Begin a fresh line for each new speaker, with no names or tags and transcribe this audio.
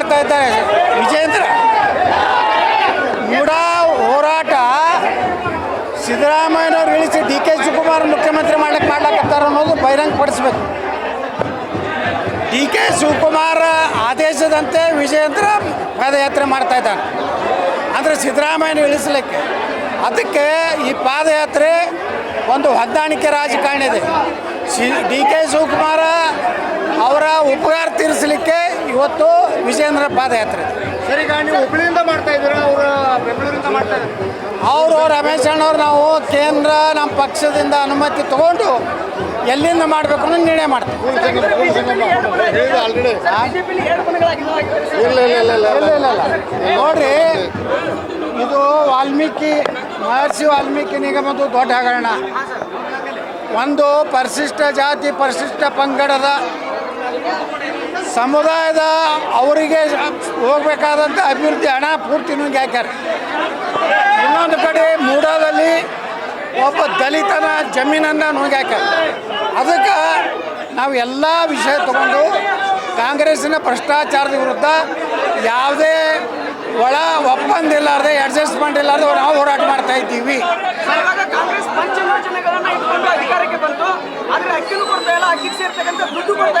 ಇದ್ದಾರೆ. ವಿಜಯೇಂದ್ರ ಉಡಾ ಹೋರಾಟ ಸಿದ್ದರಾಮಯ್ಯನವ್ರು ಇಳಿಸಿ ಡಿ ಕೆ ಶಿವಕುಮಾರ್ ಮುಖ್ಯಮಂತ್ರಿ ಮಾಡ್ಲಿಕ್ಕೆ ಮಾಡ್ಲಾಕತ್ತಾರ ಅನ್ನೋದು ಬಹಿರಂಗ ಪಡಿಸ್ಬೇಕು. ಡಿ ಕೆ ಶಿವಕುಮಾರ್ ಆದೇಶದಂತೆ ವಿಜಯೇಂದ್ರ ಪಾದಯಾತ್ರೆ ಮಾಡ್ತಾ ಇದ್ದಾನೆ. ಅಂದರೆ ಸಿದ್ದರಾಮಯ್ಯನ ಇಳಿಸಲಿಕ್ಕೆ ಅದಕ್ಕೆ ಈ ಪಾದಯಾತ್ರೆ ಒಂದು ಹೊಂದಾಣಿಕೆ ರಾಜಕಾರಣ ಇದೆ. ಡಿ ಕೆ ಶಿವಕುಮಾರ ಅವರ ಉಪಕಾರ ತೀರಿಸಲಿಕ್ಕೆ ಇವತ್ತು ವಿಜೇಂದ್ರ ಪಾದಯಾತ್ರೆ.
ಸರಿ ನೀವು ಹುಬ್ಳಿಯಿಂದ ಮಾಡ್ತಾ ಇದ್ದೀರಾ? ಅವರು ಬೆಂಗಳೂರಿಂದ ಮಾಡ್ತಾ ಇದ್ದಾರೆ.
ಅವರು ರಮೇಶ್ ಅಣ್ಣವ್ರು ನಾವು ಕೇಂದ್ರ ನಮ್ಮ ಪಕ್ಷದಿಂದ ಅನುಮತಿ ತಗೊಂಡು ಎಲ್ಲಿಂದ ಮಾಡಬೇಕು ಅನ್ನೋ ನಿರ್ಣಯ ಮಾಡ್ತೀವಿ.
ಆಲ್ರೆಡಿ ಇಲ್ಲ ಇಲ್ಲ ಇಲ್ಲ ಇಲ್ಲ
ಇಲ್ಲ ಇಲ್ಲ ಇಲ್ಲ. ನೋಡ್ರಿ ಇದು ವಾಲ್ಮೀಕಿ ಮಹರ್ಷಿ ವಾಲ್ಮೀಕಿ ನಿಗಮದ್ದು ದೊಡ್ಡ ಹಗರಣ. ಒಂದು ಪರಿಶಿಷ್ಟ ಜಾತಿ ಪರಿಶಿಷ್ಟ ಪಂಗಡದ ಸಮುದಾಯದ ಅವರಿಗೆ ಹೋಗ್ಬೇಕಾದಂಥ ಅಭಿವೃದ್ಧಿ ಹಣ ಪೂರ್ತಿ ನುಂಗಿ ಹಾಕ್ಯಾರ. ಇನ್ನೊಂದು ಕಡೆ ಮೂಡಾದಲ್ಲಿ ಒಬ್ಬ ದಲಿತನ ಜಮೀನನ್ನು ನುಂಗಿ ಹಾಕ್ಯಾರ. ಅದಕ್ಕೆ ನಾವು ಎಲ್ಲ ವಿಷಯ ತಗೊಂಡು ಕಾಂಗ್ರೆಸ್ಸಿನ ಭ್ರಷ್ಟಾಚಾರದ ವಿರುದ್ಧ ಯಾವುದೇ ಒಳ ಒಪ್ಪಂದ ಇಲ್ಲಾರ್ದೆ ಅಡ್ಜಸ್ಟ್ಮೆಂಟ್ ಇಲ್ಲಾರ್ದೆ ನಾವು ಹೋರಾಟ ಮಾಡ್ತಾ ಇದ್ದೀವಿ.
ಅಧಿಕಾರಕ್ಕೆ ಬಂತು. ಅಕ್ಕಿನೂ ಕೊಡ್ತಾ ಅಕ್ಕಿಗೆ ಸೇರ್ತಕ್ಕಂಥ ದುಡ್ಡು ಕೊಡ್ತಾ